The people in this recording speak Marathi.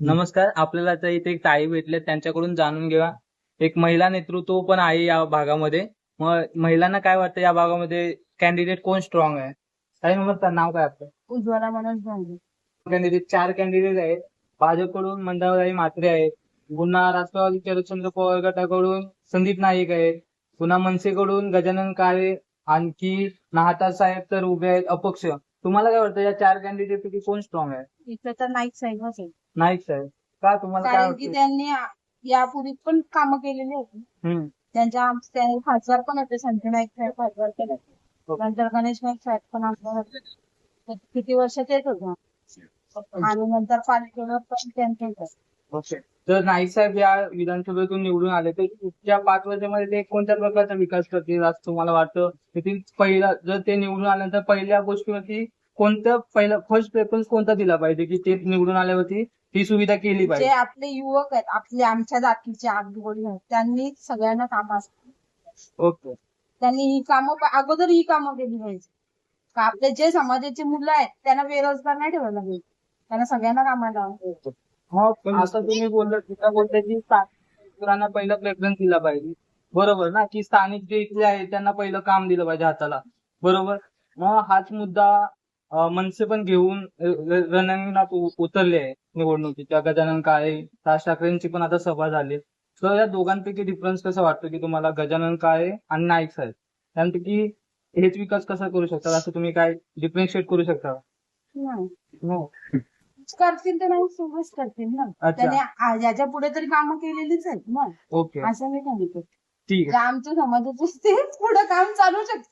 नमस्कार आपल्याला आता इथे एक ताई भेटले त्यांच्याकडून जाणून घ्या एक महिला नेतृत्व पण आहे या भागामध्ये. मग महिलांना काय वाटतं या भागामध्ये? कॅन्डिडेट कोण स्ट्रॉंग आहे? ताई नमस्कार नाव काय आपलं? उज्ज्वला मनोज भांगे. कॅन्डिडेट चार कॅन्डिडेट आहेत. भाजपकडून मंदावराई म्हात्रे आहेत. पुन्हा राष्ट्रवादी शरदचंद्र पवार गटाकडून संदीप नाईक आहेत. पुन्हा मनसेकडून गजानन काळे आणखी नाहता साहेब तर उभे आहेत अपक्ष. तुम्हाला काय वाटतं या चार कॅन्डिडेट पैकी कोण स्ट्रॉंग आहे? इथं तर नाईक साहेबच आहे नाईक साहेब. का तुम्हाला काय कारण की वाटतं? त्यांनी आ- यापूर्वी पण कामं केलेली होती. हम्म. त्यांच्या त्यांनी खासदार पण होते संजय नाईक साहेब खासदार केले नंतर गणेश नाईक साहेब पण आमदार होते. तर किती वर्ष तेच होतं आणि नंतर पालिकेवर पण त्यांचं होतं. तर नाईक साहेब या विधानसभेतून निवडून आले तर पुढच्या पाच वर्षामध्ये ते कोणत्या प्रकारचा विकास करतील असं तुम्हाला वाटतं? तेथील पहिला जर ते निवडून आल्यानंतर पहिल्या गोष्टीवरती कोणतं पहिलं फर्स्ट प्रेफरन्स कोणता दिला पाहिजे की ते निवडून आल्यावरती ही सुविधा केली जे पाहिजे? आपले युवक आहेत आपले आमच्या जातीचे आगवडी आहेत त्यांनी सगळ्यांना काम ओके. त्यांनी ही कामं प- अगोदर ही कामं केली पाहिजे. का आपले जे समाजाचे मुलं आहेत त्यांना बेरोजगार नाही ठेवायला पाहिजे. त्यांना सगळ्यांना कामाला लावायला पाहिजे. मग असं तुम्ही बोललं तिथं बोलते की मुलांना पहिला प्रेफरन्स दिला पाहिजे. बरोबर ना? की स्थानिक जे इथले आहेत त्यांना पहिलं काम दिलं पाहिजे हाताला. बरोबर? मग हाच मुद्दा मनसे पण घेऊन रणांगणात उतरले आहे निवडणुकीच्या. गजानन काळे राज ठाकरेंची पण आता सभा झाली. तर या दोघांपैकी डिफरन्स कसं वाटतं की तुम्हाला? गजानन काळे आणि नाईक साहेब. त्यांपैकी हेच विकास कसा करू शकतात? असं तुम्ही काय डिफरन्शिएट करू शकता. हो. करतील ते नाही सुरुच करतील ना. अच्छा. त्याने आ- याच्यापुढे तरी कामं केलेलीच आहेत ना. ओके. असं मी सांगितलं ठीक आहे. जे आमच्या समाजाचे तेच पुढे काम चालू शकतील